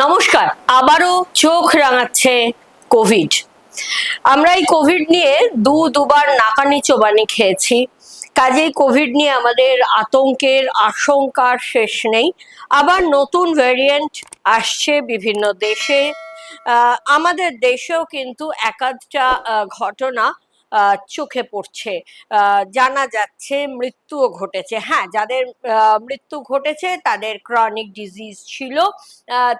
নমস্কার, আবারও চোখ রাঙাচ্ছে কোভিড আমরা এই কোভিড নিয়ে দু দুবার নাকানি চোবানি খেয়েছি। কাজেই কোভিড নিয়ে আমাদের আতঙ্কের আশঙ্কার শেষ নেই। আবার নতুন ভ্যারিয়েন্ট আসছে বিভিন্ন দেশে। আমাদের দেশেও কিন্তু একাধটা ঘটনা চোখে পড়ছে জানা যাচ্ছে মৃত্যুও ঘটেছে। হ্যাঁ যাদের মৃত্যু ঘটেছে তাদের ক্রনিক ডিজিজ ছিল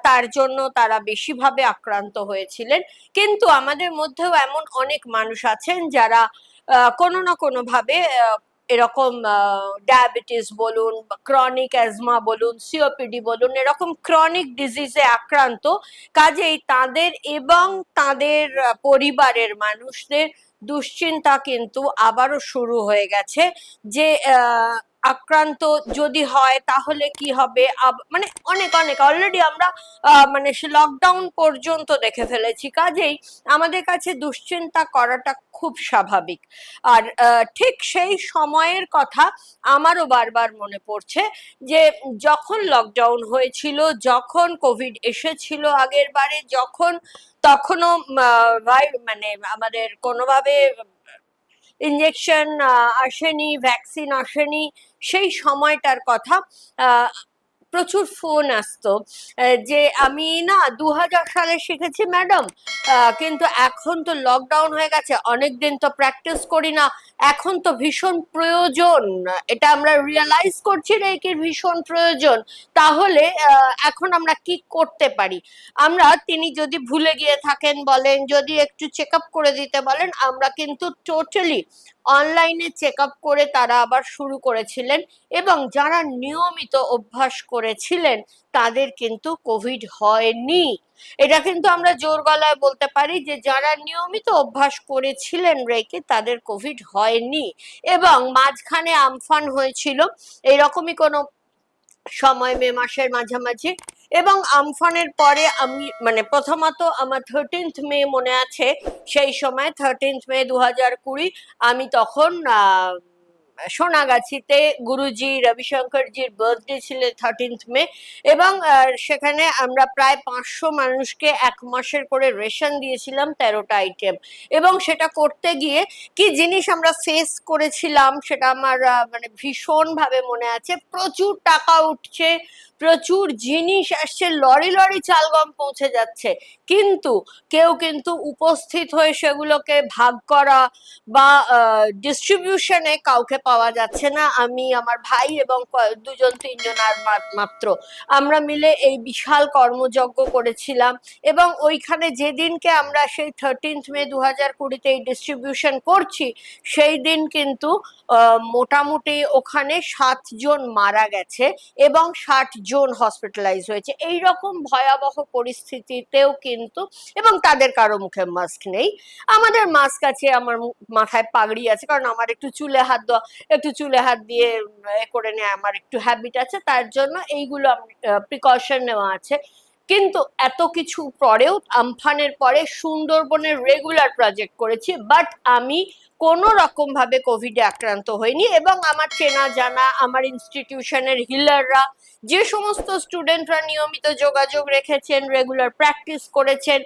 তার জন্য তারা বেশিভাবে আক্রান্ত হয়েছিলেন। কিন্তু আমাদের মধ্যেও এমন অনেক মানুষ আছেন যারা কোনো না কোনো ভাবে আহ, এরকম ডায়াবেটিস বলুন ক্রনিক অ্যাজমা বলুন সিওপিডি বলুন, এরকম ক্রনিক ডিজিজে আক্রান্ত, কাজেই তাদের এবং তাদের পরিবারের মানুষদের দুশ্চিন্তা কিন্তু আবারও শুরু হয়ে গেছে যে আক্রান্ত যদি হয়, তাহলে কি হবে? মানে অনেক অনেক। অলরেডি আমরা মানে লকডাউন পর্যন্ত দেখে ফেলেছি। কাজেই আমাদের কাছে দুশ্চিন্তা করাটা খুব স্বাভাবিক। আর ঠিক সেই সময়ের কথা আমারও বারবার মনে পড়ছে যে, যখন লকডাউন হয়েছিল, যখন কোভিড এসেছিল আগের বারে, যখন তখনও মানে আমাদের কোনোভাবে ইঞ্জেকশন আসেনি ভ্যাকসিন আসেনি সেই সময়টার কথা প্রচুর ফোন আসতো। যে আমি না দু হাজার সালে শিখেছি, ম্যাডাম। কিন্তু এখন তো লকডাউন হয়ে গেছে অনেক দিন তো প্র্যাকটিস করি না। এখন তো ভীষণ প্রয়োজন। এটা আমরা রিয়েলাইজ করছি রেকির ভীষণ প্রয়োজন। তাহলে এখন আমরা কি করতে পারি? আমরা, তিনি যদি ভুলে গিয়ে থাকেন বলেন, যদি একটু চেক আপ করে দিতে বলেন, আমরা কিন্তু টোটালি অনলাইনে চেক আপ করে তারা আবার শুরু করেছিলেন। এবং যারা নিয়মিত অভ্যাস করেছিলেন, তাদের কিন্তু কোভিড হয়নি। এটা কিন্তু আমরা জোর গলায় বলতে পারি যে, যারা নিয়মিত অভ্যাস করেছিলেন রেকে, তাদের কোভিড হয়নি। এবং মাঝখানে আমফান হয়েছিল, এরকমই কোনো সময় মে মাসের মাঝামাঝি। এবং আমফানের পরে আমি মানে প্রথমত আমার থার্টিন্থ মে মনে আছে, সেই সময় থার্টিন্থ মে দু হাজার কুড়ি, আমি তখন সোনাগাছিতে গুরুজি রবিশঙ্করজির বার্থডে ছিল থার্টিন্থ মে এবং সেখানে আমরা প্রায় পাঁচশো মানুষকে এক মাসের করে রেশন দিয়েছিলাম তেরোটা আইটেম এবং সেটা করতে গিয়ে কি জিনিস আমরা ফেস করেছিলাম সেটা আমার মানে ভীষণভাবে মনে আছে। প্রচুর টাকা উঠছে, প্রচুর জিনিস আসছে, লরি লরি চাল গম পৌঁছে যাচ্ছে। কিন্তু কেউ কিন্তু উপস্থিত হয়ে সেগুলোকে ভাগ করা বা ডিস্ট্রিবিউশনে কাউকে পাওয়া যাচ্ছে না। আমি, আমার ভাই এবং দুজন, তিনজন আর মাত্র। আমরা মিলে এই বিশাল কর্মযজ্ঞ করেছিলাম এবং ওইখানে যেদিনকে আমরা সেই থার্টিন্থ মে দু হাজার কুড়িতে এই ডিস্ট্রিবিউশন করছি, সেই দিন কিন্তু মোটামুটি ওখানে সাতজন মারা গেছে এবং ষাট জন হসপিটালাইজ হয়েছে। এই রকম ভয়াবহ পরিস্থিতিতেও কিন্তু এবং তাদের কারও মুখে মাস্ক নেই। আমাদের মাস্ক আছে, আমার মাথায় পাগড়ি আছে, কারণ আমার একটু চুলে হাত দেওয়া একটু চুলে হাত দিয়ে করে নেয় আমার একটু হ্যাবিট আছে, তার জন্য এইগুলো প্রিকশন নেওয়া আছে। কিন্তু এত কিছু পরেও আমফানের পরে সুন্দরবনের রেগুলার প্রজেক্ট করেছি বাট আমি কোনো রকম ভাবে কোভিডে আক্রান্ত হইনি এবং আমার চেনা জানা, আমার ইনস্টিটিউশনের হিলাররা যে সমস্ত স্টুডেন্টরা নিয়মিত যোগাযোগ রেখেছেন রেগুলার প্র্যাকটিস করেছেন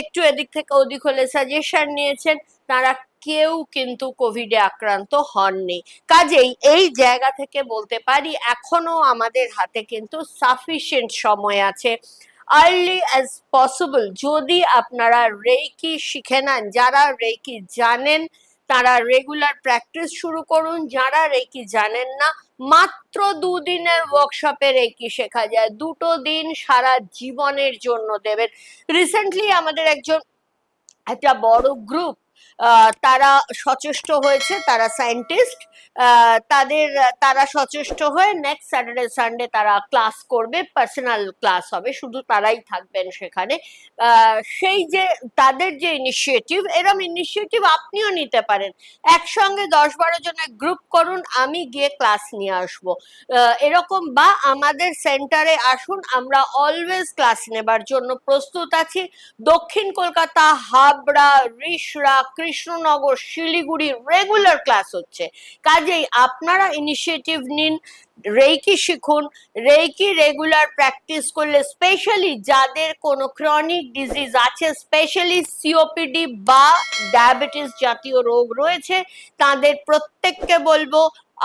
একটু এদিক থেকে ওদিক হলে সাজেশন নিয়েছেন, তারা কেউ কিন্তু কোভিডে আক্রান্ত হননি। কাজেই এই জায়গা থেকে বলতে পারি, এখনও আমাদের হাতে কিন্তু সাফিসিয়েন্ট সময় আছে। আর্লি অ্যাজ পসিবল যদি আপনারা রেকি শিখে নেন, যারা রেকি জানেন, তারা রেগুলার প্র্যাকটিস শুরু করুন। যারা রেকি জানেন না, মাত্র দুদিনের ওয়ার্কশপে রেকি শেখা যায়। দুটো দিন সারা জীবনের জন্য দেবেন। রিসেন্টলি আমাদের একজন, একটা বড় গ্রুপ তারা সচেষ্ট হয়েছে, তারা সায়েন্টিস্ট তাদের, তারা সচেষ্ট হয়ে নেক্সট স্যাটারডে সানডে তারা ক্লাস করবে পার্সোনাল ক্লাস হবে, শুধু তারাই থাকবেন সেখানে। সেই যে, তাদের যে ইনিশিয়েটিভ এরম ইনিশিয়েটিভ আপনিও নিতে পারেন। একসঙ্গে দশ বারো জনের গ্রুপ করুন, আমি গিয়ে ক্লাস নিয়ে আসব। এরকম বা আমাদের সেন্টারে আসুন, আমরা অলওয়েজ ক্লাস নেবার জন্য প্রস্তুত আছি। দক্ষিণ কলকাতা, হাবড়া রিষড়া কৃষ্ণনগর, শিলিগুড়ি রেগুলার ক্লাস হচ্ছে। কাজেই আপনারা ইনিশিয়েটিভ নিন, রেইকি শিখুন, রেইকি রেগুলার প্র্যাকটিস করলে স্পেশালি যাদের কোনো ক্রনিক ডিজিজ আছে স্পেশালি সিওপিডি বা ডায়াবেটিস জাতীয় রোগ রয়েছে, তাদের প্রত্যেককে বলব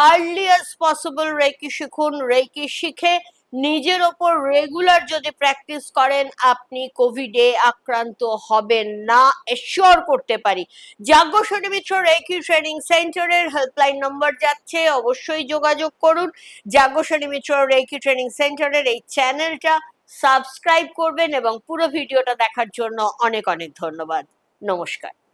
আর্লিয়েস্ট পসিবল রেকি শিখুন রেকি শিখে নিজের ওপর রেগুলার যদি প্র্যাকটিস করেন, আপনি কোভিডে আক্রান্ত হবেন না এশিওর করতে পারি। যাজ্ঞসনী মিত্র রেকি ট্রেনিং সেন্টারের হেল্পলাইন নম্বর যাচ্ছে, অবশ্যই যোগাযোগ করুন। যাজ্ঞসনী মিত্র রেকি ট্রেনিং সেন্টারের এই চ্যানেলটা সাবস্ক্রাইব করবেন এবং পুরো ভিডিওটা দেখার জন্য অনেক অনেক ধন্যবাদ। নমস্কার।